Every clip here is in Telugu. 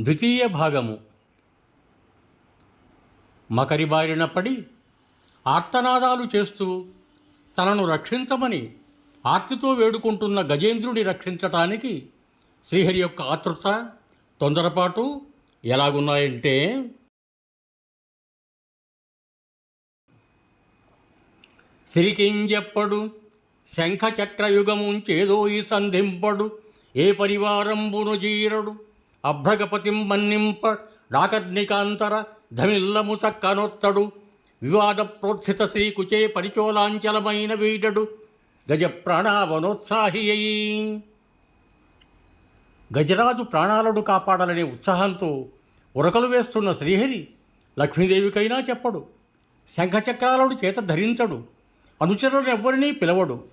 ద్వితీయ భాగము. మకరిబారిన పడి ఆర్తనాదాలు చేస్తూ తనను రక్షించమని ఆర్తితో వేడుకుంటున్న గజేంద్రుడి రక్షించటానికి శ్రీహరి యొక్క ఆతృత తొందరపాటు ఎలాగున్నాయంటే సిరికింజెప్పడు ఈ సంధింపడు ఏ పరివారంబును జీరడు. అభ్రగపతిం మన్నింప డాకర్ణికాంతర ధమిల్లము చక్కనొత్తడు. వివాద ప్రోత్థిత శ్రీకుచే పరిచోలాంచలమైన వీడడు. గజ ప్రాణావనోత్సాహి అయి గజరాజు ప్రాణాలను కాపాడాలనే ఉత్సాహంతో ఉరకలు వేస్తున్న శ్రీహరి లక్ష్మీదేవికైనా చెప్పడు. శంఖచక్రాలను చేత ధరించడు. అనుచరులను ఎవ్వరినీ పిలవడు.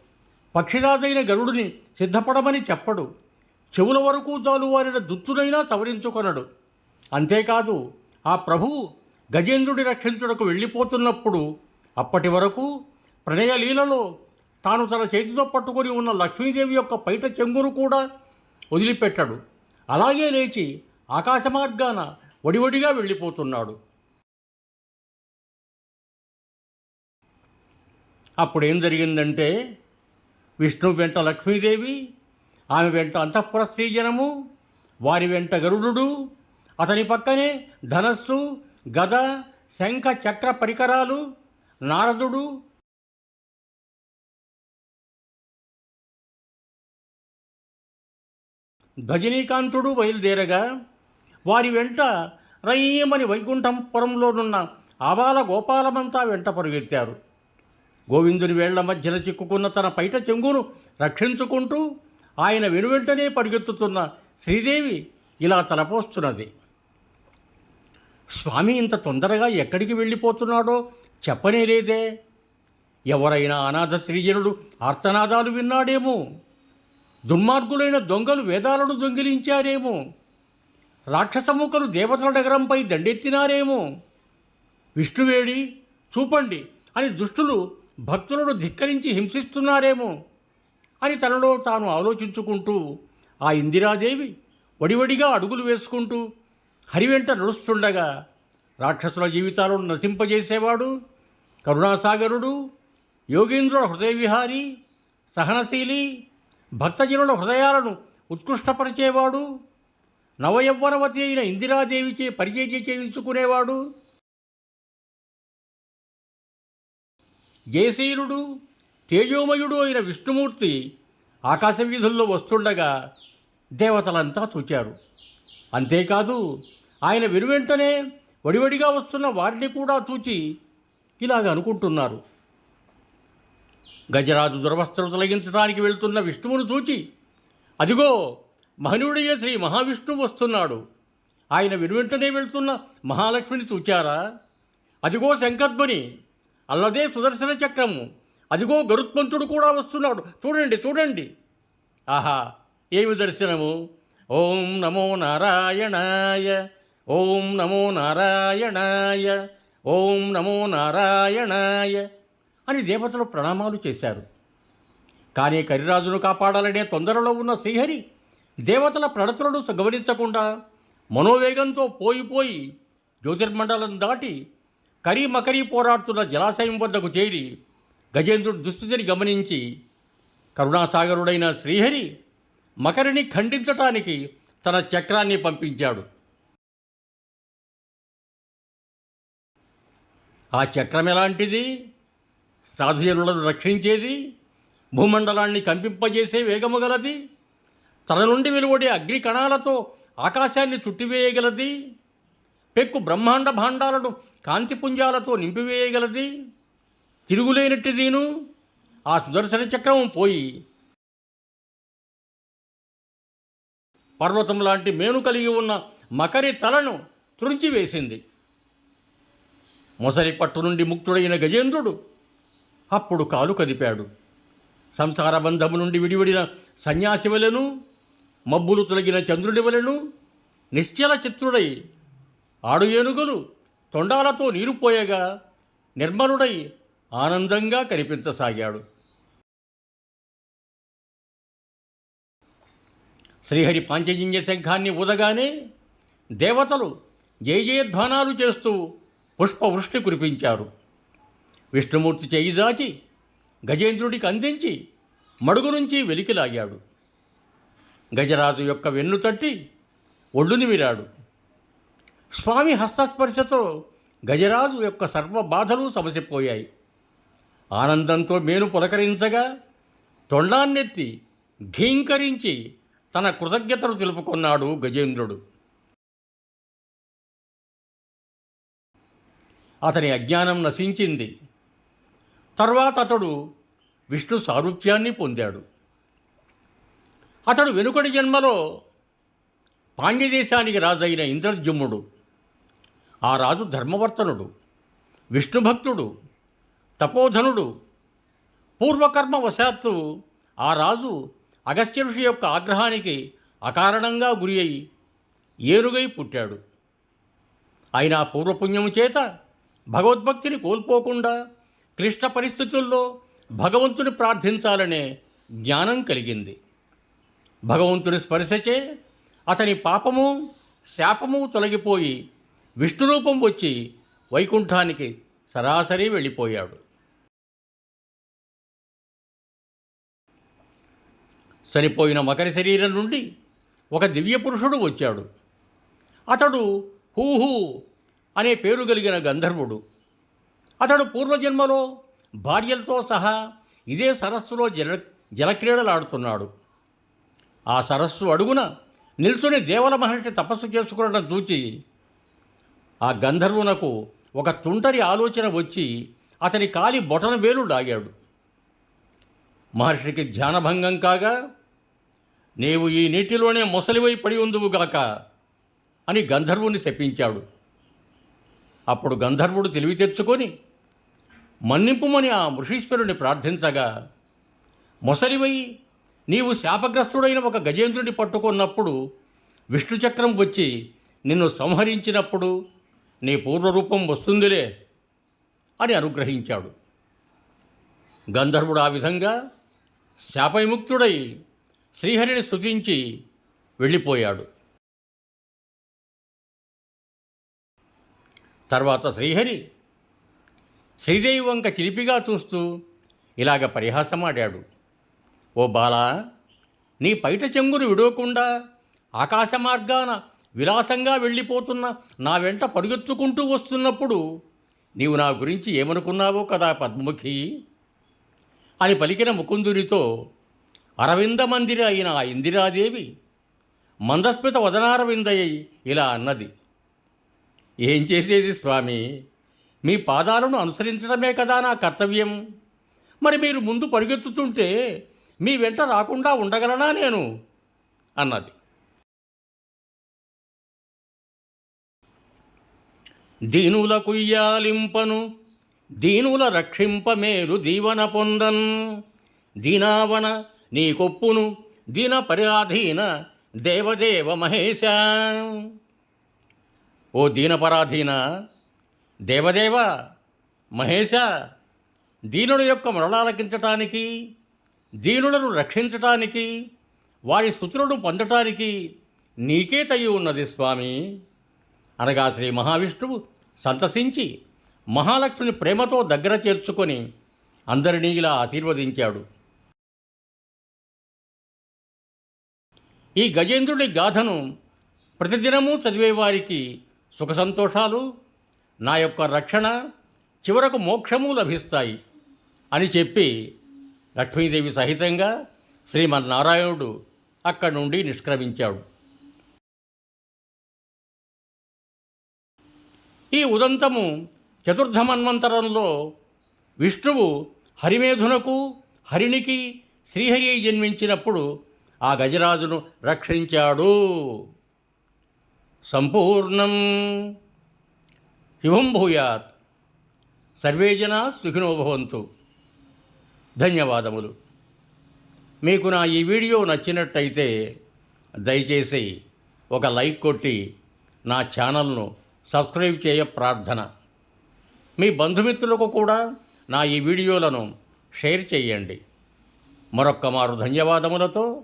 పక్షిరాజైన గరుడిని సిద్ధపడమని చెప్పడు. చెవుల వరకు జాలువారిన దుత్తునైనా సవరించుకొనడు. అంతేకాదు ఆ ప్రభువు గజేంద్రుడి రక్షించుటకు వెళ్ళిపోతున్నప్పుడు అప్పటి వరకు ప్రణయలీలలో తాను తన చేతితో పట్టుకొని ఉన్న లక్ష్మీదేవి యొక్క పైట చెంగును కూడా వదిలిపెట్టడు. అలాగే లేచి ఆకాశ మార్గాన వడివడిగా వెళ్ళిపోతున్నాడు. అప్పుడేం జరిగిందంటే విష్ణు వెంట లక్ష్మీదేవి ఆమె వెంట అంతఃపుర స్త్రీజనము వారి వెంట గరుడు అతని పక్కనే ధనస్సు గద శంఖ చక్ర పరికరాలు నారదుడు. గజనీకాంతుడు బయలుదేరగా వారి వెంట రయ్యమని వైకుంఠపురంలోనున్న ఆబాల గోపాలమంతా వెంట పరుగెత్తారు. గోవిందుని వేళ్ళ మధ్యన చిక్కుకున్న తన పైట చెంగును రక్షించుకుంటూ ఆయన వెనువెంటనే పరిగెత్తుతున్న శ్రీదేవి ఇలా తలపోస్తున్నది. స్వామి ఇంత తొందరగా ఎక్కడికి వెళ్ళిపోతున్నాడో చెప్పనే లేదే. ఎవరైనా అనాథ శ్రీజనుడు ఆర్తనాదాలు విన్నాడేమో. దుర్మార్గులైన దొంగలు వేదాలను దొంగిలించారేమో. రాక్షసముఖలు దేవతల నగరంపై దండెత్తినారేమో. విష్ణువేడి చూపండి అని దుష్టులు భక్తులను ధిక్కరించి హింసిస్తున్నారేమో. అని తనలో తాను ఆలోచించుకుంటూ ఆ ఇందిరాదేవి వడివడిగా అడుగులు వేసుకుంటూ హరివెంట నడుస్తుండగా రాక్షసుల జీవితాలను నశింపజేసేవాడు కరుణాసాగరుడు యోగేంద్రుల హృదయ విహారి సహనశీలి భక్తజనుల హృదయాలను ఉత్కృష్టపరిచేవాడు నవయవ్వనవతి అయిన ఇందిరాదేవిచే పరిచర్య చేయించుకునేవాడు జయశీలుడు తేజోమయుడు అయిన విష్ణుమూర్తి ఆకాశ వీధుల్లో వస్తుండగా దేవతలంతా చూచారు. అంతేకాదు ఆయన వెనువెంటనే వడివడిగా వస్తున్న వారిని కూడా చూచి ఇలాగ అనుకుంటున్నారు. గజరాజు దురవస్త్రం తొలగించడానికి వెళ్తున్న విష్ణువును చూచి అదిగో మహనీయుడైన శ్రీ మహావిష్ణువు వస్తున్నాడు. ఆయన వెనువెంటనే వెళ్తున్న మహాలక్ష్మిని చూచారా? అదిగో శంకర్ధ్వని అల్లదే సుదర్శన చక్రము. అదిగో గరుత్మంతుడు కూడా వస్తున్నాడు. చూడండి చూడండి. ఆహా ఏమి దర్శనము? ఓం నమో నారాయణాయ ఓం నమో నారాయణాయ ఓం నమో నారాయణాయ అని దేవతలు ప్రణామాలు చేశారు. కానీ కరిరాజును కాపాడాలనే తొందరలో ఉన్న శ్రీహరి దేవతల ప్రణతులను గమనించకుండా మనోవేగంతో పోయిపోయి జ్యోతిర్మండలం దాటి కరీ మకరీ పోరాడుతున్న జలాశయం వద్దకు చేరి గజేంద్రుడు దుస్థితిని గమనించి కరుణాసాగరుడైన శ్రీహరి మకరిని ఖండించటానికి తన చక్రాన్ని పంపించాడు. ఆ చక్రం ఎలాంటిది? సాధుజనులను రక్షించేది? భూమండలాన్ని కంపింపజేసే వేగము గలది? తన నుండి వెలువడే అగ్ని కణాలతో ఆకాశాన్ని చుట్టివేయగలది పెక్కు బ్రహ్మాండ భాండాలను కాంతిపుంజాలతో నింపివేయగలది? తిరుగులేనట్టిదీను. ఆ సుదర్శన చక్రం పోయి పర్వతం లాంటి మేను కలిగి ఉన్న మకరి తలను త్రుంచివేసింది మొసలి పట్టు నుండి ముక్తుడైన గజేంద్రుడు అప్పుడు కాలు కదిపాడు. సంసార బంధము నుండి విడివిడిన సన్యాసి వలెను మబ్బులు తొలగిన చంద్రుడి వలెను నిశ్చల చిత్రుడై ఆడు ఏనుగులు తొండాలతో నీరు పోయగా నిర్మలుడై ఆనందంగా కనిపించసాగాడు. శ్రీహరి పాంచజన్య శంఖాన్ని ఊదగానే దేవతలు జయజయధ్వానాలు చేస్తూ పుష్పవృష్టి కురిపించారు. విష్ణుమూర్తి చేయి దాచి గజేంద్రుడికి అందించి మడుగు నుంచి వెలికిలాగాడు గజరాజు యొక్క వెన్ను తట్టి ఒళ్ళుని విరాడు. స్వామి హస్తస్పర్శతో గజరాజు యొక్క సర్వ బాధలు సమసిపోయాయి. ఆనందంతో మేను పులకరించగా తొండాన్నెత్తి ఘీంకరించి తన కృతజ్ఞతలు తెలుపుకున్నాడు గజేంద్రుడు. అతని అజ్ఞానం నశించింది. తర్వాత అతడు విష్ణు సారూప్యాన్ని పొందాడు. అతడు వెనుకటి జన్మలో పాండ్యదేశానికి రాజైన ఇంద్రజుమ్ముడు ఆ రాజు ధర్మవర్తనుడు విష్ణుభక్తుడు తపోధనుడు పూర్వకర్మ వశాత్తు ఆ రాజు అగస్త్య ఋషి యొక్క ఆగ్రహానికి అకారణంగా గురి అయి ఏనుగై పుట్టాడు. ఆయన పూర్వపుణ్యము చేత భగవద్భక్తిని కోల్పోకుండా క్లిష్ట పరిస్థితుల్లో భగవంతుని ప్రార్థించాలనే జ్ఞానం కలిగింది. భగవంతుని స్పర్శచే అతని పాపము శాపము తొలగిపోయి విష్ణురూపం వచ్చి వైకుంఠానికి సరాసరి వెళ్ళిపోయాడు. చనిపోయిన మకర శరీరం నుండి ఒక దివ్య పురుషుడు వచ్చాడు. అతడు హూహూ అనే పేరు కలిగిన గంధర్వుడు. అతడు పూర్వజన్మలో భార్యలతో సహా ఇదే సరస్సులో జల జలక్రీడలాడుతున్నాడు. ఆ సరస్సు అడుగున నిల్చుని దేవల మహర్షి తపస్సు చేసుకున్నట్టు చూచి ఆ గంధర్వునకు ఒక తుంటరి ఆలోచన వచ్చి అతని కాలి బొటన వేలు లాగాడు. మహర్షికి ధ్యానభంగం కాగా నీవు ఈ నీటిలోనే మొసలివై పడి ఉందువుగాక అని గంధర్వుని శపించాడు. అప్పుడు గంధర్వుడు తెలివి తెచ్చుకొని మన్నింపుమని ఆ మృషీశ్వరుని ప్రార్థించగా మొసలివై నీవు శాపగ్రస్తుడైన ఒక గజేంద్రుని పట్టుకున్నప్పుడు విష్ణుచక్రం వచ్చి నిన్ను సంహరించినప్పుడు నీ పూర్వరూపం వస్తుందిలే అని అనుగ్రహించాడు. గంధర్వుడు ఆ విధంగా శాపవిముక్తుడై శ్రీహరిని స్థుతించి వెళ్ళిపోయాడు. తర్వాత శ్రీహరి శ్రీదేవి వంక చిలిపిగా చూస్తూ ఇలాగ పరిహాసమాడాడు. ఓ బాలా నీ పైట చెంగును విడవకుండా ఆకాశ మార్గాన విలాసంగా వెళ్ళిపోతున్న నా వెంట పరుగెత్తుకుంటూ వస్తున్నప్పుడు నీవు నా గురించి ఏమనుకున్నావో కదా పద్మముఖి అని పలికిన ముకుందునితో అరవింద మందిరి అయిన ఆ ఇందిరాదేవి మందస్మిత వదనారవిందయ్యి ఇలా అన్నది. ఏం చేసేది స్వామి? మీ పాదాలను అనుసరించడమే కదా నా కర్తవ్యం. మరి మీరు ముందు పరిగెత్తుతుంటే మీ వెంట రాకుండా ఉండగలనా నేను? అన్నది. దీనుల కుయ్యాలింపను దీనుల రక్షింపమేలు దీవన పొందన్ దీనావన నీ కొప్పును దీన పరాధీన దేవదేవ మహేశ. ఓ దీనపరాధీన దేవదేవ మహేశ దీనుల యొక్క మరణాలకించటానికి దీనులను రక్షించటానికి వారి స్థుతులను పొందటానికి నీకే తయ్యి ఉన్నది స్వామి. అనగా శ్రీ మహావిష్ణువు సంతసించి మహాలక్ష్మిని ప్రేమతో దగ్గర చేర్చుకొని అందరినీ ఇలా ఆశీర్వదించాడు. ఈ గజేంద్రుడి గాథను ప్రతిదినము చదివేవారికి సుఖ సంతోషాలు నా యొక్క రక్షణ చివరకు మోక్షము లభిస్తాయి అని చెప్పి లక్ష్మీదేవి సహితంగా శ్రీమన్నారాయణుడు అక్కడి నుండి నిష్క్రమించాడు. ఈ ఉదంతము చతుర్థమన్వంతరంలో విష్ణువు హరిమేధునకు హరినికి శ్రీహరి జన్మించినప్పుడు ఆ గజరాజును రక్షించాడు. సంపూర్ణం శుభం భూయాత్. సర్వేజన సుఖినోభవంతు ధన్యవాదములు. మీకు నా ఈ వీడియో నచ్చినట్టయితే దయచేసి ఒక లైక్ కొట్టి నా ఛానల్ను సబ్స్క్రైబ్ చేయ ప్రార్థన. మీ బంధుమిత్రులకు కూడా నా ఈ వీడియోలను షేర్ చేయండి. మరొక్క మారు ధన్యవాదములతో